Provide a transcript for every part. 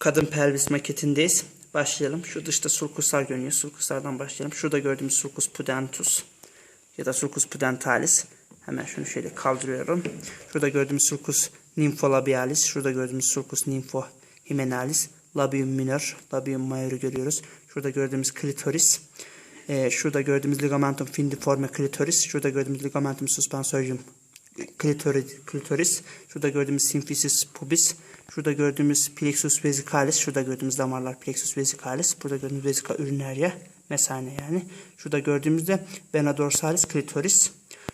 kadın pelvis maketindeyiz. Başlayalım. Şu dışta sulkuslar görünüyor. Sulkuslardan başlayalım. Şurada gördüğümüz sulcus pudentus ya da sulcus pudentalis. Hemen şunu şöyle kaldırıyorum. Şurada gördüğümüz sulcus nympholabialis. Şurada gördüğümüz sulcus nymphohymenalis. Labium minor, labium major'u görüyoruz. Şurada gördüğümüz klitoris. Ee, şurada gördüğümüz ligamentum findiforme klitoris. Şurada gördüğümüz ligamentum suspensorium klitoris, klitoris. Şurada gördüğümüz symphysis pubis. Şurada gördüğümüz plexus vesicalis. Şurada gördüğümüz damarlar plexus vesicalis. Burada gördüğümüz vesica urinaria. Mesane yani. Şurada gördüğümüzde vena dorsalis klitoris.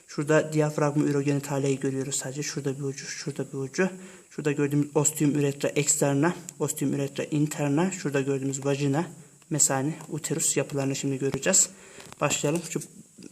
Şurada diyafragma ürogenitaleyi görüyoruz sadece. Şurada bir ucu, şurada bir ucu. Şurada gördüğümüz ostium uretra externa, ostium uretra interna. Şurada gördüğümüz vajina, mesane, uterus yapılarını şimdi göreceğiz. Başlayalım. Şu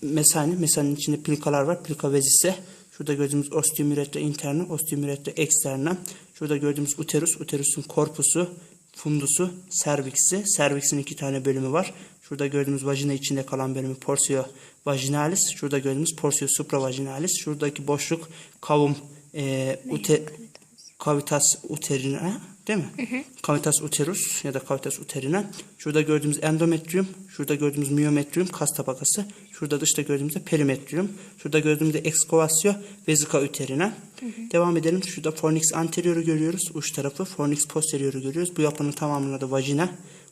mesane, mesanenin içinde plikalar var. Plika vezise. Şurada gördüğümüz ostium uretra interna, ostium uretra externa. Şurada gördüğümüz uterus, uterusun korpusu, fundusu, serviksi. Serviksin iki tane bölümü var. Şurada gördüğümüz vajina içinde kalan bölümü porsio vaginalis. Şurada gördüğümüz porsio supravaginalis. Şuradaki boşluk kavum e, ute, cavitas uterina değil mi? Cavitas uterus ya da cavitas uterina. Şurada gördüğümüz endometrium, şurada gördüğümüz myometrium kas tabakası. Şurada dışta gördüğümüzde perimetrium. Şurada gördüğümüzde excavasio vesica uterina. Devam edelim. Şurada fornix anterior'u görüyoruz. Uç tarafı. Fornix posterior'u görüyoruz. Bu yapının tamamının adı vajina.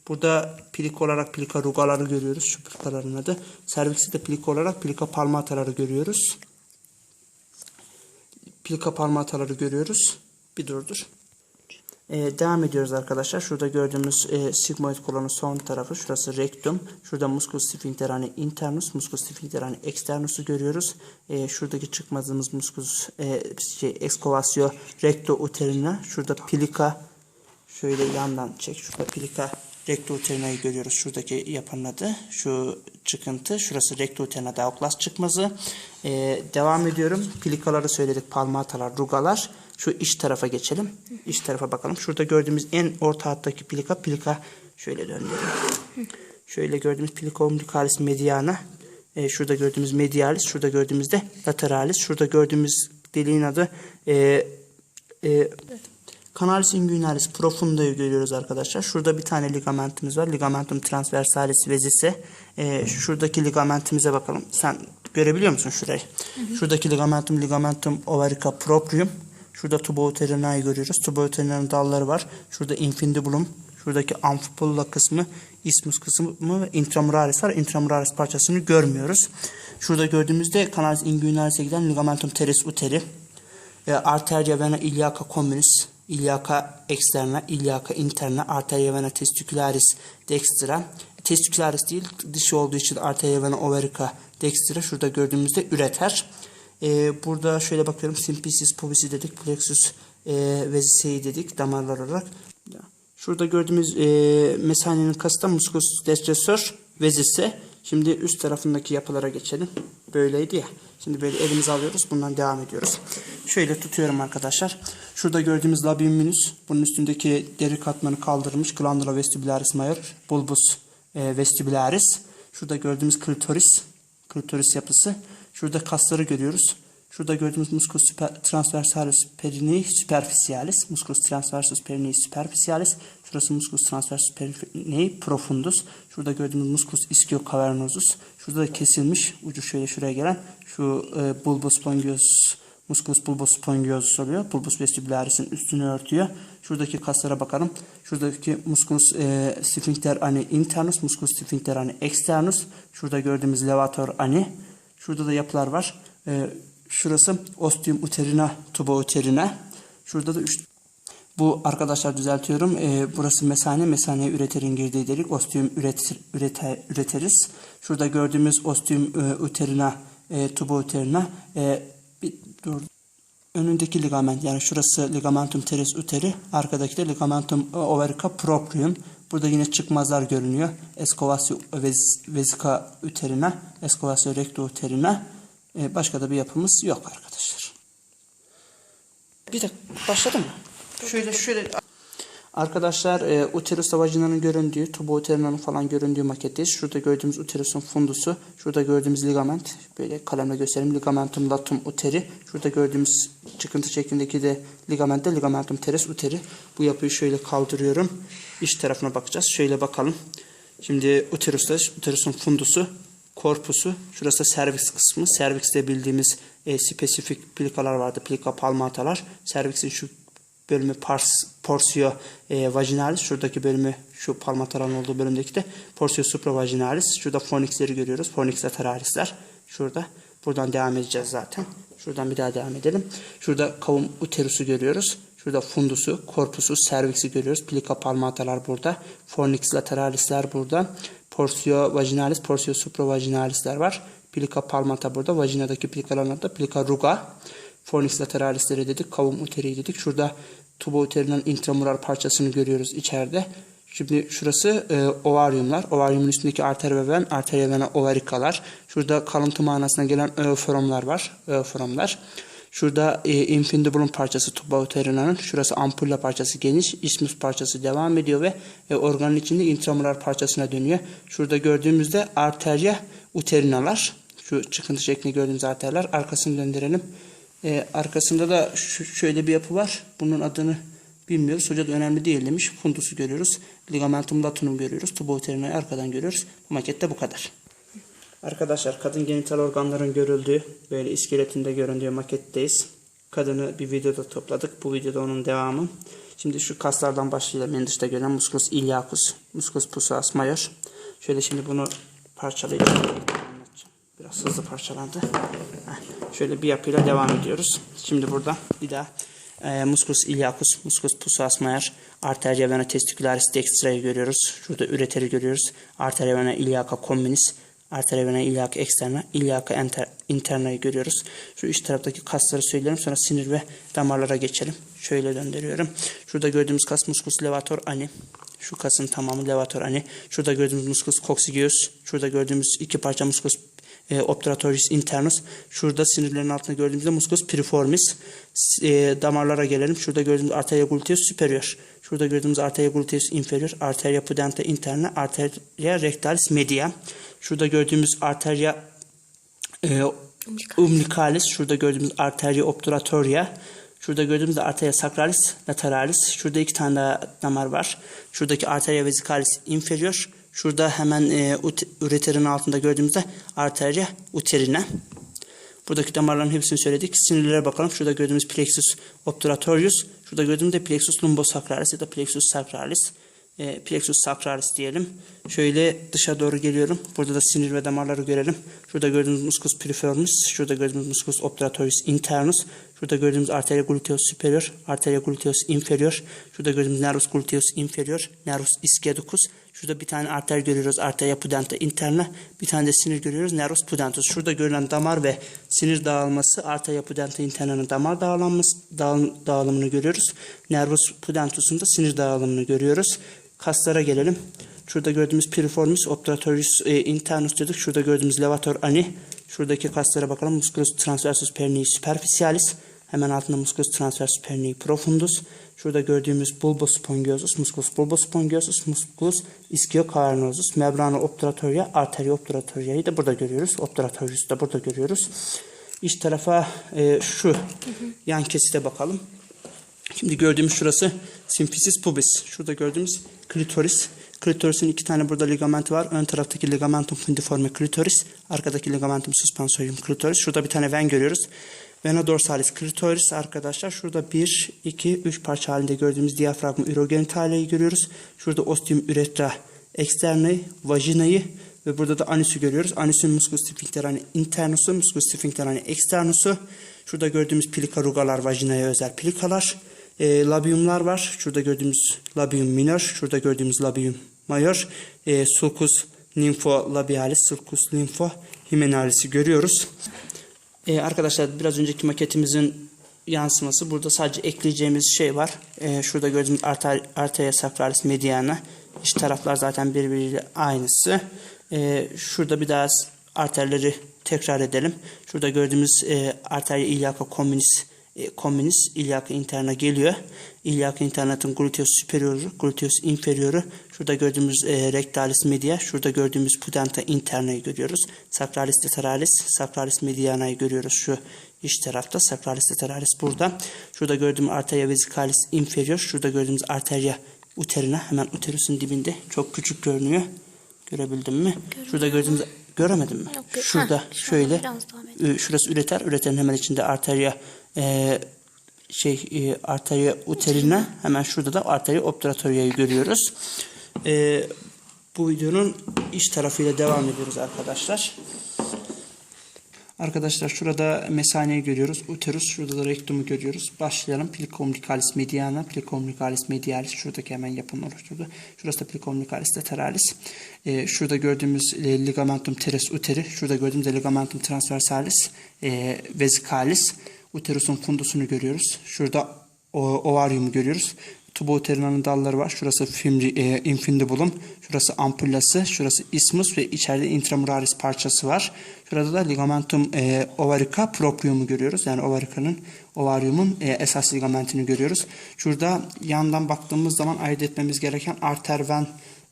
Burada plik olarak plika rugaları görüyoruz. Şu plikaların adı. Serviksi de plik olarak plika palmataları görüyoruz. Plika palmataları görüyoruz. Bir durdur. Ee, devam ediyoruz arkadaşlar. Şurada gördüğümüz e, sigmoid kolonun son tarafı. Şurası rektum. Şurada musculus sphincterani internus, musculus sphincterani externus'u görüyoruz. E, şuradaki çıkmazımız musculus e, şey, excavasio recto uterina. Şurada plika şöyle yandan çek. Şurada plika recto uterinayı görüyoruz. Şuradaki yapanın adı. Şu çıkıntı. Şurası recto uterina Douglas çıkmazı. E, devam ediyorum. Plikaları söyledik. Palmatalar, rugalar. Şu iç tarafa geçelim. İç tarafa bakalım. Şurada gördüğümüz en orta hattaki plika. Plika şöyle döndürelim. Şöyle gördüğümüz plika umbilicalis mediana. E, şurada gördüğümüz medialis. Şurada gördüğümüzde lateralis. Şurada gördüğümüz deliğin adı e, e, Canalis inguinalis profunda'yı görüyoruz arkadaşlar. Şurada bir tane ligamentimiz var. Ligamentum transversalis vezise. Ee, şuradaki ligamentimize bakalım. Sen görebiliyor musun şurayı? Şuradaki ligamentum ligamentum ovarica proprium. Şurada tuba uterinayı görüyoruz. Tuba uterinanın dalları var. Şurada infundibulum. Şuradaki amfipolla kısmı, ismus kısmı ve intramuralis var. Intramuralis parçasını görmüyoruz. Şurada gördüğümüzde canalis inguinalis'e giden ligamentum teres uteri. E, arteria vena iliaca communis, iliaca externa, iliaca interna, arteria vena testicularis dextra. Testicularis değil, dişi olduğu için arteria vena ovarica dextra. Şurada gördüğümüzde üreter. E, burada şöyle bakıyorum, symphysis pubisi dedik, plexus e, vesicae dedik damarlar olarak. Şurada gördüğümüz e, mesanenin kası da musculus destressor vezise. Şimdi üst tarafındaki yapılara geçelim. Böyleydi ya. Şimdi böyle elimize alıyoruz. Bundan devam ediyoruz. Şöyle tutuyorum arkadaşlar. Şurada gördüğümüz labium minus. Bunun üstündeki deri katmanı kaldırmış. Glandula vestibularis major. Bulbus e, vestibularis. Şurada gördüğümüz klitoris. Klitoris yapısı. Şurada kasları görüyoruz. Şurada gördüğümüz musculus super, transversalis perinei superficialis. Musculus transversus perinei superficialis. Şurası musculus transversus perinei profundus. Şurada gördüğümüz musculus ischio cavernosus. Şurada da kesilmiş ucu şöyle şuraya gelen şu e, bulbus spongiosus musculus bulbus spongiosus oluyor. Bulbus vestibularis'in üstünü örtüyor. Şuradaki kaslara bakalım. Şuradaki musculus e, sphincter ani internus, musculus sphincter ani externus. Şurada gördüğümüz levator ani. Şurada da yapılar var. E, şurası ostium uterina, tuba uterina. Şurada da üç bu arkadaşlar düzeltiyorum. E, burası mesane. Mesaneye üreterin girdiği delik. Ostium üretir, ürete, üreteriz. Şurada gördüğümüz ostium e, uterina, e, tuba uterina. E, bir, dur. Önündeki ligament yani şurası ligamentum teres uteri. Arkadaki de ligamentum ovarica proprium. Burada yine çıkmazlar görünüyor. Escovatio vesica uterina, escovatio recto uterina. E, başka da bir yapımız yok arkadaşlar. Bir dakika başladı mı? Şöyle şöyle Arkadaşlar e, uterus vajinanın göründüğü, tubo uterinanın falan göründüğü maketteyiz. Şurada gördüğümüz uterusun fundusu, şurada gördüğümüz ligament, böyle kalemle göstereyim. Ligamentum latum uteri. Şurada gördüğümüz çıkıntı şeklindeki de ligament de ligamentum teres uteri. Bu yapıyı şöyle kaldırıyorum. İç tarafına bakacağız. Şöyle bakalım. Şimdi uterusta, uterusun fundusu, korpusu, şurası servis kısmı. Servikste bildiğimiz e, spesifik plikalar vardı. Plika palmatalar. Serviksin şu bölümü pars, porsio e, vaginalis. Şuradaki bölümü şu palmataların olduğu bölümdeki de porsio supravaginalis. Şurada fornixleri görüyoruz. Fornix lateralisler. Şurada. Buradan devam edeceğiz zaten. Şuradan bir daha devam edelim. Şurada kavum uterusu görüyoruz. Şurada fundusu, korpusu, serviksi görüyoruz. Plika palmatalar burada. Fornix lateralisler burada. Porsio vaginalis, porsio supravaginalisler var. Plika palmata burada. Vajinadaki plikaların da plika ruga. Fornix lateralisleri dedik. Kavum uteri dedik. Şurada tubo uterinin intramural parçasını görüyoruz içeride. Şimdi şurası e, ovaryumlar. Ovaryumun üstündeki arter ve ven, arteria vena ovarikalar. Şurada kalıntı manasına gelen öforomlar var. Öforomlar. Şurada e, infundibulum parçası tuba uterinanın. Şurası ampulla parçası geniş. ismus parçası devam ediyor ve e, organın içinde intramural parçasına dönüyor. Şurada gördüğümüzde arteria uterinalar. Şu çıkıntı şeklinde gördüğümüz arterler. Arkasını döndürelim. E, arkasında da şu, şöyle bir yapı var. Bunun adını bilmiyoruz. Hoca da önemli değil demiş. Fundusu görüyoruz. Ligamentum latunum görüyoruz. Tubo uterinayı arkadan görüyoruz. Bu makette bu kadar. Arkadaşlar kadın genital organların görüldüğü böyle iskeletinde göründüğü maketteyiz. Kadını bir videoda topladık. Bu videoda onun devamı. Şimdi şu kaslardan başlayalım. En dışta görünen musculus iliacus, musculus psoas major. Şöyle şimdi bunu parçalayacağım. Biraz hızlı parçalandı. Şöyle bir yapıyla devam ediyoruz. Şimdi burada bir daha e, musculus iliacus, musculus psoas major, arteria vena testicularis dextra'yı görüyoruz. Şurada üreteri görüyoruz. Arteria vena iliaca communis, arteria vena iliaca externa, iliaca enter, interna'yı görüyoruz. Şu iç taraftaki kasları söyleyelim sonra sinir ve damarlara geçelim. Şöyle döndürüyorum. Şurada gördüğümüz kas musculus levator ani. Şu kasın tamamı levator ani. Şurada gördüğümüz musculus coccygeus. Şurada gördüğümüz iki parça musculus e, obturatoris internus. Şurada sinirlerin altında gördüğümüzde musculus piriformis. E, damarlara gelelim. Şurada gördüğümüz arteria gluteus superior. Şurada gördüğümüz arteria gluteus inferior, arteria pudenta interna, arteria rectalis media. Şurada gördüğümüz arteria e, umbilicalis. Şurada gördüğümüz arteria obturatoria. Şurada gördüğümüz de arteria sacralis lateralis. Şurada iki tane daha damar var. Şuradaki arteria vesicalis inferior. Şurada hemen e, üreterin altında gördüğümüzde arteria uterina. Buradaki damarların hepsini söyledik. Sinirlere bakalım. Şurada gördüğümüz plexus obturatorius. Şurada gördüğümüz de plexus lumbosacralis ya da plexus sacralis. E, plexus sacralis diyelim. Şöyle dışa doğru geliyorum. Burada da sinir ve damarları görelim. Şurada gördüğümüz musculus piriformis. Şurada gördüğümüz musculus obturatorius internus. Şurada gördüğümüz arteria gluteus superior, arteria gluteus inferior. Şurada gördüğümüz nervus gluteus inferior, nervus ischioticus. Şurada bir tane arter görüyoruz, arteria pudenta interna. Bir tane de sinir görüyoruz, nervus pudentus. Şurada görülen damar ve sinir dağılması, arteria pudenta interna'nın damar dağılması, dağıl- dağılımını görüyoruz. Nervus pudentus'un da sinir dağılımını görüyoruz. Kaslara gelelim. Şurada gördüğümüz piriformis obturatorius e, internus dedik. Şurada gördüğümüz levator ani. Şuradaki kaslara bakalım. Musculus transversus pernii superficialis. Hemen altında musculus transversus profundus. Şurada gördüğümüz bulbus spongiosus, musculus bulbus spongiosus, musculus ischiocavernosus, membrana obturatoria, arteria obturatoria'yı da burada görüyoruz. Obturatorius'u da burada görüyoruz. İç tarafa e, şu yan kesite bakalım. Şimdi gördüğümüz şurası symphysis pubis. Şurada gördüğümüz klitoris. Klitorisin iki tane burada ligamenti var. Ön taraftaki ligamentum fundiforme klitoris. Arkadaki ligamentum suspensorium klitoris. Şurada bir tane ven görüyoruz. Vena dorsalis klitoris arkadaşlar. Şurada 1, 2, 3 parça halinde gördüğümüz diyafragma urogenitaleyi görüyoruz. Şurada ostium uretra externayı, vajinayı ve burada da anüsü görüyoruz. Anüsün musculus sphincterani internusu, musculus sphincterani externusu. Şurada gördüğümüz plika rugalar, vajinaya özel plikalar. E, labiumlar var. Şurada gördüğümüz labium minor, şurada gördüğümüz labium major. E, sulcus nympholabialis, sulcus lympho hymenalis'i görüyoruz. E, arkadaşlar biraz önceki maketimizin yansıması. Burada sadece ekleyeceğimiz şey var. E, şurada gördüğümüz arter, arteria sacralis mediana. İç taraflar zaten birbiriyle aynısı. E, şurada bir daha arterleri tekrar edelim. Şurada gördüğümüz e, arteria iliaca communis e, communis iliaca interna geliyor. Iliaca internatin gluteus superioru, gluteus inferioru. Şurada gördüğümüz e, rectalis media, şurada gördüğümüz pudenta interna'yı görüyoruz. Sacralis lateralis, sacralis mediana'yı görüyoruz şu iç tarafta. Sacralis lateralis burada. Şurada gördüğümüz arteria vesicalis inferior, şurada gördüğümüz arteria uterina hemen uterusun dibinde. Çok küçük görünüyor. Görebildin mi? Şurada gördüğümüz göremedim mi? Yok, gö- Şurada şu şöyle. Ü- şurası üreter. Üreterin hemen içinde arteria e, şey e, arteria uterina hemen şurada da arteria obturatoria'yı görüyoruz. E, bu videonun iç tarafıyla devam ediyoruz arkadaşlar. Arkadaşlar şurada mesaneyi görüyoruz. Uterus şurada da rektumu görüyoruz. Başlayalım. Plica umbilicalis mediana, plica umbilicalis medialis şuradaki hemen yapının oluşturdu. Şurası da plica umbilicalis lateralis. Ee, şurada gördüğümüz e, ligamentum teres uteri, şurada gördüğümüz ligamentum transversalis e, vesicalis. Uterusun fundusunu görüyoruz. Şurada o, ovaryumu görüyoruz. Tuba uterinanın dalları var. Şurası e, infundibulum. Şurası ampullası. Şurası ismus ve içeride intramuraris parçası var. Şurada da ligamentum e, ovarica proprium'u görüyoruz. Yani ovarica'nın ovaryumun e, esas ligamentini görüyoruz. Şurada yandan baktığımız zaman ayırt etmemiz gereken arter ven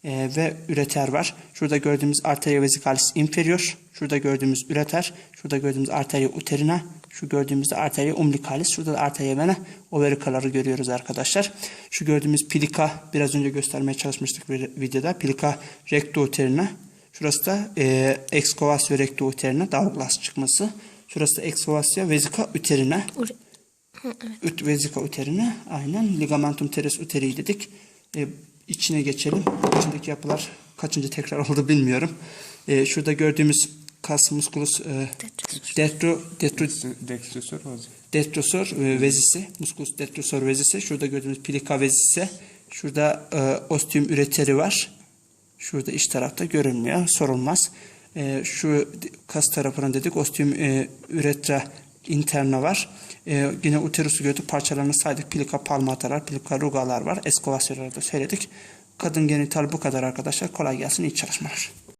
e, ve üreter var. Şurada gördüğümüz arteria vesicalis inferior. Şurada gördüğümüz üreter. Şurada gördüğümüz arteria uterina. Şu gördüğümüzde arteria umbilicalis. Şurada da arteria vena ovaricaları görüyoruz arkadaşlar. Şu gördüğümüz plika biraz önce göstermeye çalışmıştık bir videoda. Plika recto uterina. Şurası da e, excavasio recto uterina. Douglas çıkması. Şurası da excavasio vesica uterina. Ur- Hı, evet. Üt vesica uterine aynen ligamentum teres uteri dedik. E, içine geçelim. İçindeki yapılar kaçıncı tekrar oldu bilmiyorum. E, şurada gördüğümüz kas musculus e, detro, detro, Dextrosor olacak. detrosor e, vezisi, musculus detrosor vezisi. Şurada gördüğümüz plika vezisi. Şurada e, ostium üreteri var. Şurada iç tarafta görünmüyor. Sorulmaz. E, şu kas tarafına dedik. Ostium e, üretra interna var. E, yine uterusu gördük. Parçalarını saydık. Plika palmatalar, plika rugalar var. Eskovasyoları da söyledik. Kadın genital bu kadar arkadaşlar. Kolay gelsin. İyi çalışmalar.